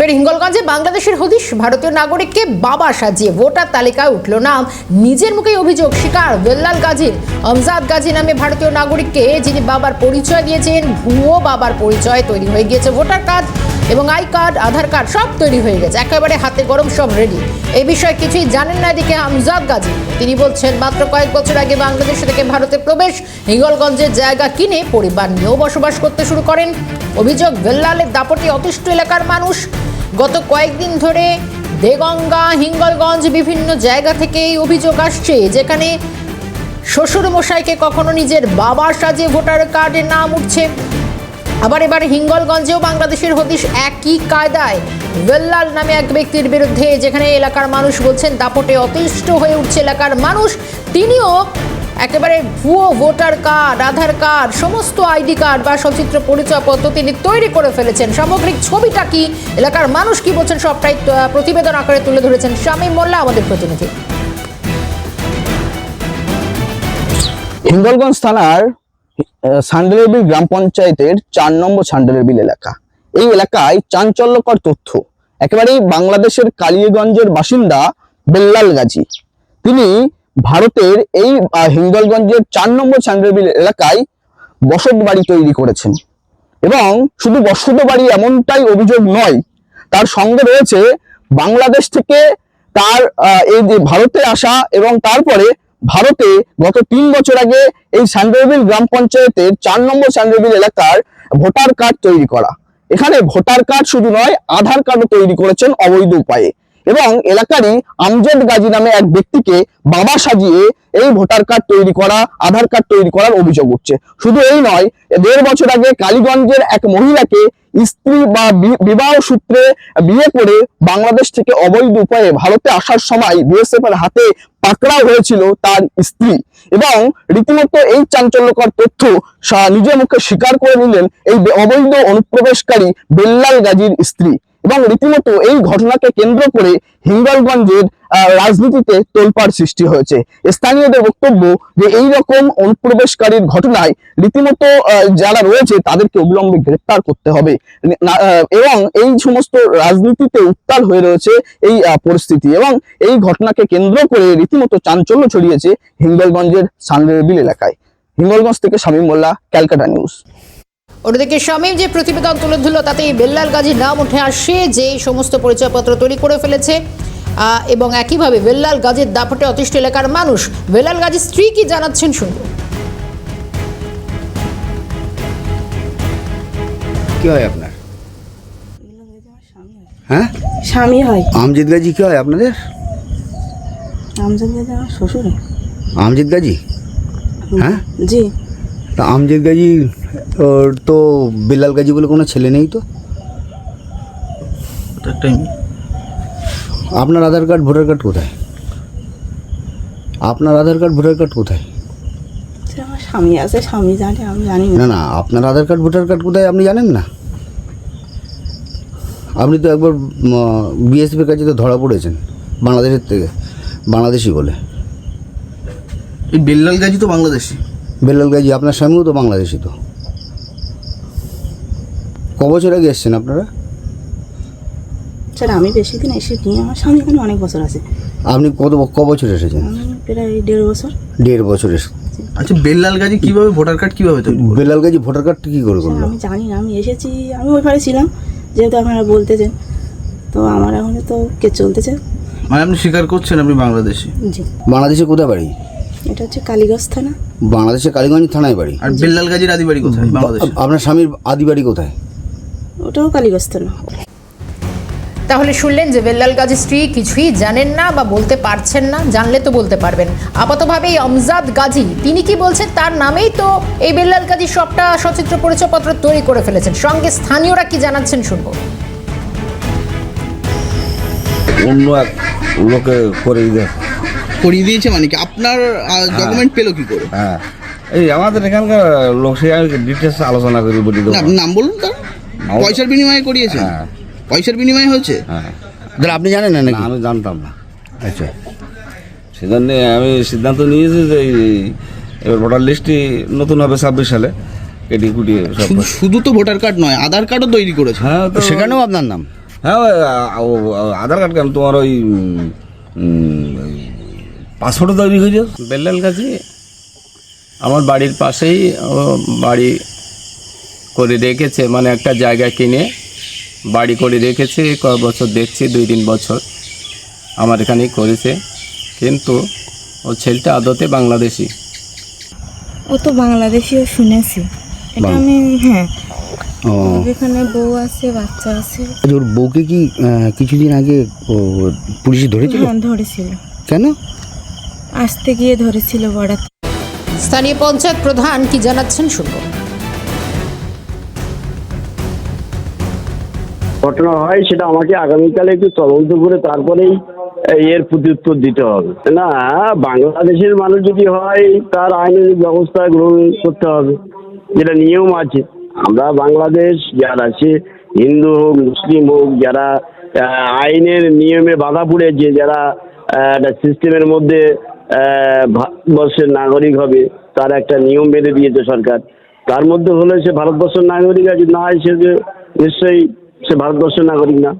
ফের হিঙ্গলগঞ্জে বাংলাদেশের হদিশ, ভারতীয় নাগরিককে বাবা সাজিয়ে ভোটার তালিকায় উঠল নাম। নিজের মুখে অভিযোগ শিকার বেল্লাল গাজীর। আমজাদ গাজী নামে ভারতীয় নাগরিককে যিনি বাবার পরিচয় দিয়েছেন, ভুয়ো বাবার পরিচয় তৈরি হয়ে গিয়েছে ভোটার কার্ড এবং আই কার্ড, আধার কার্ড সব তৈরি হয়ে গেছে, একেবারে হাতে গরম সব রেডি এই বিষয়ে কিছুই জানেন না এদিকে আমজাদ গাজী। তিনি বলছেন, মাত্র কয়েক বছর আগে বাংলাদেশ থেকে ভারতে প্রবেশ, হিঙ্গলগঞ্জের জায়গা কিনে পরিবার নিয়েও বসবাস করতে শুরু করেন। অভিযোগ, বেল্লালের দাপটে অতিষ্ঠ এলাকার মানুষ। গত কয়েকদিন ধরে দেগঙ্গা, হিঙ্গলগঞ্জ বিভিন্ন জায়গা থেকে এই অভিযোগ আসছে, যেখানে শ্বশুর মশাইকে কখনো নিজের বাবা সাজে ভোটার কার্ডে নাম উঠছে। আবার এবার হিঙ্গলগঞ্জেও বাংলাদেশের হদিশ একই কায়দায়। বেল্লাল নামে এক ব্যক্তির বিরুদ্ধে যেখানে এলাকার মানুষ বলছেন, দাপটে অতিষ্ঠ হয়ে উঠছে এলাকার মানুষ। তিনিও একেবারে ভুয়ো ভোটার কার্ড, আধার কার্ড, সমস্ত আইডি কার্ড বা সচিত্র পরিচয়পত্র তিনি তৈরি করে ফেলেছেন। সামগ্রিক ছবিটা কি? এলাকার মানুষ কি বলছেন সবটাই প্রতিবেদন আকারে তুলে ধরেছেন শামীম মোল্লা, আমাদের প্রতিনিধি। হিঙ্গলগঞ্জ থানার সান্ডেলেরবিল গ্রাম পঞ্চায়েতের চার নম্বর সান্ডেলেরবিল এলাকা। এই এলাকায় চাঞ্চল্যকর তথ্য। একেবারেই বাংলাদেশের কালিয়াগঞ্জের বাসিন্দা বেল্লাল গাজী। তিনি ভারতের এই হিঙ্গলগঞ্জের চার নম্বর সান্ডেলবিল এলাকায় বসত বাড়ি তৈরি করেছেন। এবং শুধু বসত বাড়ি এমনটাই অভিযোগ নয়, তার সঙ্গে রয়েছে বাংলাদেশ থেকে তার এই যে ভারতে আসা এবং তারপরে ভারতে গত তিন বছর আগে এই সান্ডেরবিল গ্রাম পঞ্চায়েতের চার নম্বর সান্ডেরবিল এলাকার ভোটার কার্ড তৈরি করা। এখানে ভোটার কার্ড শুধু নয়, আধার কার্ডও তৈরি করেছেন অবৈধ উপায়ে। এবং এলাকারই আমজদ গাজী নামে এক ব্যক্তিকে বাবা সাজিয়ে এই ভোটার কার্ড তৈরি করা, আধার কার্ড তৈরি করার অভিযোগ উঠছে। শুধু এই নয় দেড় বছর আগে কালীগঞ্জের এক মহিলাকে স্ত্রী বা বিবাহ সূত্রে বিয়ে করে বাংলাদেশ থেকে অবৈধ উপায়ে ভারতে আসার সময় বিএসএফ এর হাতে পাকড়াও হয়েছিল তার স্ত্রী এবং রীতিমতো এই চাঞ্চল্যকর তথ্য নিজের মুখে স্বীকার করে নিলেন এই অবৈধ অনুপ্রবেশকারী বেল্লাল গাজীর স্ত্রী। এবং রীতিমতো এই ঘটনাকে কেন্দ্র করে হিঙ্গলগঞ্জের রাজনীতিতে তোলপাড় সৃষ্টি হয়েছে। স্থানীয়দের বক্তব্য যে এই রকম অনুপ্রবেশকারীর ঘটনায় রীতিমতো যারা রয়েছে তাদেরকে অবিলম্বে গ্রেপ্তার করতে হবে। এবং এই সমস্ত রাজনীতিতে উত্তাল হয়ে রয়েছে এই পরিস্থিতি এবং এই ঘটনাকে কেন্দ্র করে রীতিমতো চাঞ্চল্য ছড়িয়েছে হিঙ্গলগঞ্জের সানরেবিল এলাকায়। হিঙ্গলগঞ্জ থেকে শামীম মোল্লা, ক্যালকাটা নিউজ। অন্যদিকে শামীম যে প্রতিবেদন তুলে ধরল তাতে এই বেল্লাল গাজীর নাম উঠে আসে যে এই সমস্ত পরিচয়পত্র তৈরি করে ফেলেছে। এবং একইভাবে বেল্লাল গাজীর দাপটে অতিষ্ঠ এলাকার মানুষ বেল্লাল গাজীর স্ত্রী কি জানাচ্ছেন শুনব কি হয় আপনার? হ্যাঁ? স্বামী হয়। আমজিদ গাজী কি হয় আপনাদের? আমজাদ গাজী আমার শ্বশুর। আমজিদ গাজী? হ্যাঁ? জি। তা আমজিদ গাজী ওর তো বেলাল গাজী বলে কোনো ছেলে নেই তো? আপনার আধার কার্ড ভোটার কার্ড কোথায়? আপনার আধার কার্ড ভোটার কার্ড কোথায়? আমার স্বামী আছে স্বামী জানে আমি জানি না। না আপনার আধার কার্ড ভোটার কার্ড কোথায় আপনি জানেন না? আপনি তো একবার বিএসপির কাছে তো ধরা পড়েছেন বাংলাদেশের থেকে বাংলাদেশি বলে। এই বেল্লাল গাজী তো বাংলাদেশি। বেলাল গাজী আপনার স্বামীও তো বাংলাদেশি তো? ক বছর আগে এসছেন আপনারা? স্যার আমি বেশি দিন এসে নিয়ে আমার স্বামী এখানে অনেক বছর আছে। আপনি কত ক বছর এসেছেন? আমি প্রায় দেড় বছর। দেড় বছর এসে আচ্ছা বেল্লাল গাজী কীভাবে ভোটার কার্ড কীভাবে তৈরি করবে? বেলাল গাজী ভোটার কার্ড কী করে স্যার, করল? আমি জানি না আমি এসেছি আমি ওই পারে ছিলাম যেহেতু আপনারা বলতেছেন। তো আমার এখন তো কে চলতেছে। মানে আপনি স্বীকার করছেন আপনি বাংলাদেশি? জি। বাংলাদেশে কোথায় বাড়ি? এটা হচ্ছে কালীগঞ্জ থানা। বাংলাদেশে কালীগঞ্জ থানায় বাড়ি। আর বেল্লাল গাজীর আদি বাড়ি কোথায়? বাংলাদেশে। আপনার স্বামীর আদি বাড়ি কোথায়? ওটাও কালীগঞ্জ থানা তাহলে শুনলেন যে বেল্লাল গাজীর স্ত্রী কিছুই জানেন না বা বলতে পারছেন না জানলে তো বলতে পারবেন। আপাতভাবে এই আমজাদ গাজী তিনি কি বলছেন তার নামেই তো এই বেল্লাল গাজী সবটা সচিত্র পরিচয়পত্র তৈরি করে ফেলেছেন। সঙ্গে স্থানীয়রা কি জানাচ্ছেন শুনব। অন্য এক লোকে করে করিয়ে দিয়েছে মানে কি? আপনার ডকুমেন্ট পেল কি করে? হ্যাঁ। এই আমাদের এখানকার লোক সে ডিটেলস আলোচনা করি বলি না, নাম বলুন তার পয়সার বিনিময়ে করিয়েছে? হ্যাঁ। পয়সার বিনিময়ে হয়েছে? হ্যাঁ। তাহলে আপনি জানেন না নাকি? আমি জানতাম না। আচ্ছা। সেজন্য আমি সিদ্ধান্ত নিয়েছি যে এই- এবার ভোটার লিস্টটি নতুন হবে ছাব্বিশ সালে। কেটে কুটিয়ে সব শুধু শুধু তো ভোটার কার্ড নয় আধার কার্ডও তৈরি করেছে। হ্যাঁ তো সেখানেও আপনার নাম? হ্যাঁ ওই, আ- ও- ও- আধার কার্ড কেন? তোমার ওই পাসপোর্টও তৈরি হয়েছে বেল্লাল গাছি আমার বাড়ির পাশেই ও বাড়ি করে রেখেছে মানে একটা জায়গা কিনে বাড়ি করে রেখেছে কয়েক বছর দেখছি দুই তিন বছর আমার এখানেই করেছে। কিন্তু ও ছেলেটা আদতে বাংলাদেশি। ও তো বাংলাদেশিও শুনেছি। এটা আমি হ্যাঁ। ও। যেখানে বউ আছে বাচ্চা আছে। ওর বউকে কি কিছুদিন আগে ও পুলিশে ধরেছিল? হ্যাঁ ধরেছিল। কেন? আসতে গিয়ে ধরেছিল বড়াতে স্থানীয় পঞ্চায়েত প্রধান কি জানাচ্ছেন শুনব। ঘটনা হয় সেটা আমাকে আগামীকালে একটু তদন্ত করে তারপরেই এর প্রত্যুত্তর দিতে হবে। না, বাংলাদেশের মানুষ যদি হয়, তার আইনের ব্যবস্থা গ্রহণ করতে হবে, যেটা নিয়ম আছে। আমরা বাংলাদেশ যারা সে হিন্দু হোক, মুসলিম হোক, যারা আইনের নিয়মে বাধা পড়েছে, যারা একটা সিস্টেমের মধ্যে ভারতবর্ষের নাগরিক হবে, তার একটা নিয়ম বেঁধে দিয়েছে সরকার। তার মধ্যে হলে সে ভারতবর্ষের নাগরিক আছে, না হয় সে যে নিশ্চয়ই সে ভারতবর্ষের নাগরিক না।